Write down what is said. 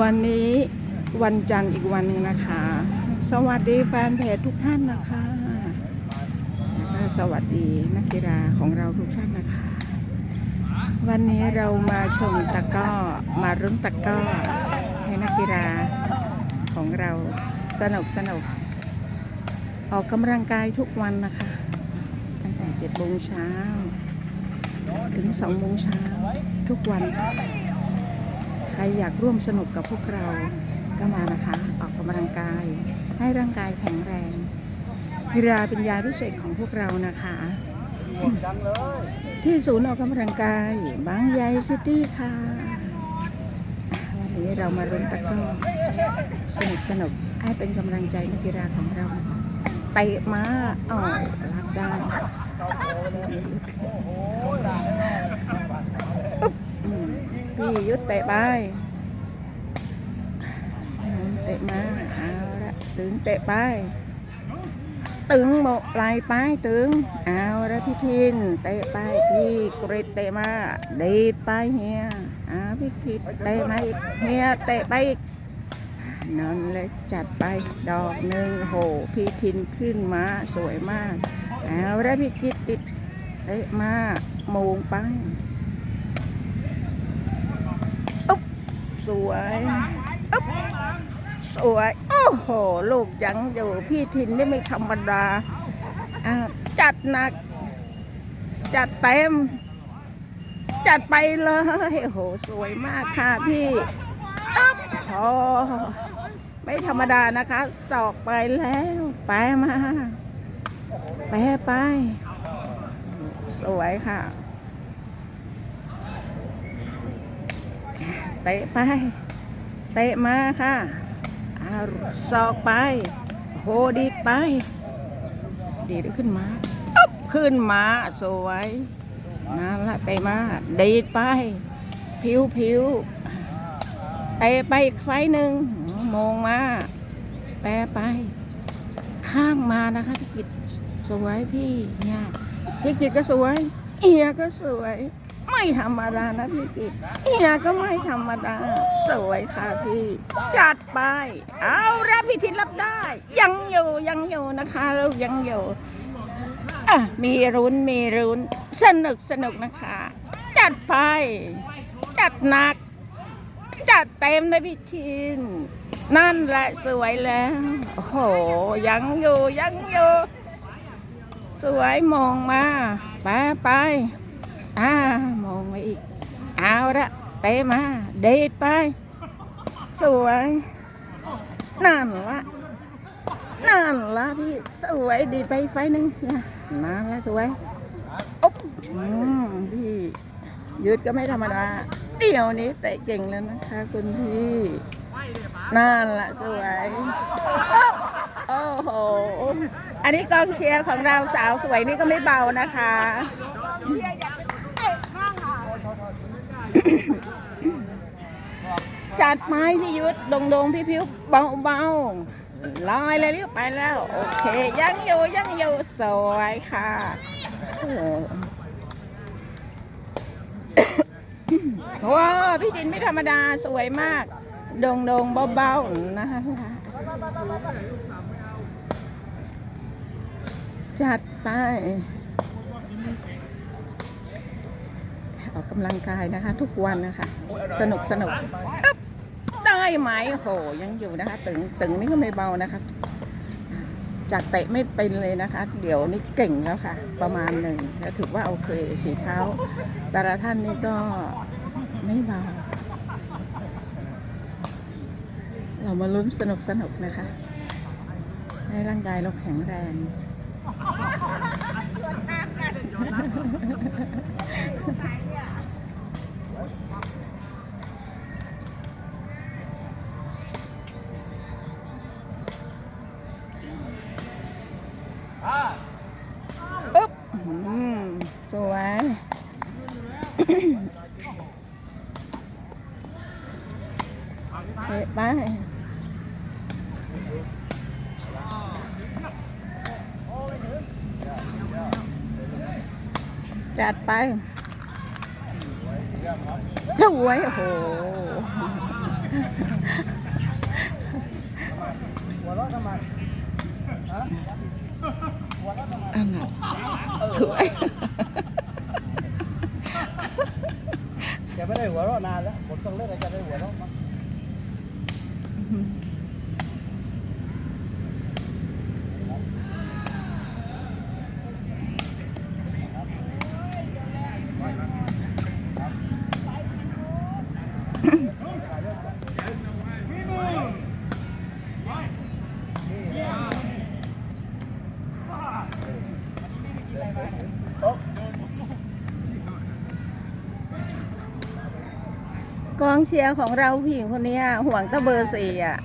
วันนี้วันจันทร์อีกวันหนึ่งนะคะ สวัสดีแฟนเพจทุกท่านนะคะแล้วก็สวัสดีนักกีฬาของเราทุกท่านนะคะ วันนี้เรามาชมตะก้อมารุ้นตะก้อให้นักกีฬาของเราสนุกสนุกออกกำลังกายทุกวันนะคะตั้งแต่เจ็ดโมงเช้า ถึงสองโมงเช้าทุกวันค่ะใครอยากร่วมสนุกกับพวกเราก็มานะคะ ออกกำลังกาย ให้ร่างกายแข็งแรงกีฬาเป็นยาพิเศษของพวกเรานะคะ ที่ศูนย์ออกกำลังกายบางใหญ่ซิตี้ค่ะ วันนี้เรามารุนตะก้อสนุกสนุกให้เป็นกำลังใจนักกีฬาของเราเตะม้าอ๋อรับได้อุ๊บอืม พี่ยุดเตะไปเตะมาเอาละตึงเตะไป ตึงหมกไหลไปตึง เอาละพี่ทินเตะไปพี่กริดเตะมาดีดไปเฮียเอาพี่กิดเตะมาอีกเฮียเตะไปอีกนั่นเลยจัดไปดอกหนึ่งโหพี่ทินขึ้นมาสวยมาก เอาละพี่กิดติดเตะมาโมงไปอุ๊บ สวยอุ๊บสวย โอ้โห ลูกยังอยู่ พี่ทินนี่ไม่ธรรมดาอ่าจัดหนัก จัดเต็ม จัดไปเลย โอ้โห สวยมากค่ะพี่อ๊บโอ้ไม่ธรรมดานะคะ สอกไปแล้ว ไปมา ไปไป สวยค่ะ เตะไป เตะมาค่ะเอาศอกไป โหดีไป ดีดขึ้นมาอุ๊บขึ้นมาสวยนั่นละเตะมาดีดไป ผิวผิวเตะไปอีกไฟหนึ่งมองมา แปรไป ข้างมานะคะพี่กิตสวยพี่เนี่ยพี่กิตก็สวย เอียก็สวย ธรรมดานะพี่กิตเอียก็ไม่ธรรมดา สวยค่ะพี่ จัดไป เอารับพิธีรับได้ ยังอยู่ยังอยู่นะคะลูกยังอยู่อะมีรุนมีรุนสนุกสนุกนะคะ จัดไป จัดหนัก จัดเต็มเลยพี่ทิน นั่นแหละสวยแล้ว โอ้โห ยังอยู่ยังอยู่ สวยมองมาไปไป อ่ามองมาอีก เอาละเตะมา เดทไป สวยนั่นละนั่นละพี่ สวยดีไปไฟหนึ่งนะนั่นละสวยอุ๊บพี่ยืดก็ไม่ธรรมดา เดี๋ยวนี้เตะเก่งแล้วนะคะคุณพี่นั่นละสวยอุ๊บโอ้โห อันนี้กองเชียร์ของเราสาวสวยนี่ก็ไม่เบานะคะ จัดไม้พี่ยุทธดงดงพี่พิวเบาเบาๆลอยเลยเรียบไปแล้ว โอเค ยังอยู่ยังอยู่สวยค่ะว้าพี่ดินไม่ธรรมดาสวยมาก ดงดงเบาๆนะคะจัดไป ออกกำลังกายนะคะ ทุกวันนะคะ สนุกสนุกได้ไหมโอ้โหยังอยู่นะคะตึงตึงนี่ก็ไม่เบานะคะ จากเตะไม่เป็นเลยนะคะ เดี๋ยวนี้เก่งแล้วค่ะ ประมาณหนึ่งถือว่าโอเคสีเท้า แต่ละท่านนี่ก็ไม่เบาเรามาลุ้นสนุกสนุกนะคะ ให้ร่างกายเราแข็งแรง อึ๊บอืมสวยเตะไป จัดไปสวยโอ้โหหัวเราะทำไมฮะหัวเราไมอันนั้นสวยแกไม่ได้หัวเราะนานแล้วผมต้องเล่นอะไรจะได้หัวเราะมั้ง กองเชียร์ของเราผู้หญิงคนนี้ห่วงตะเบอร์สี่อะ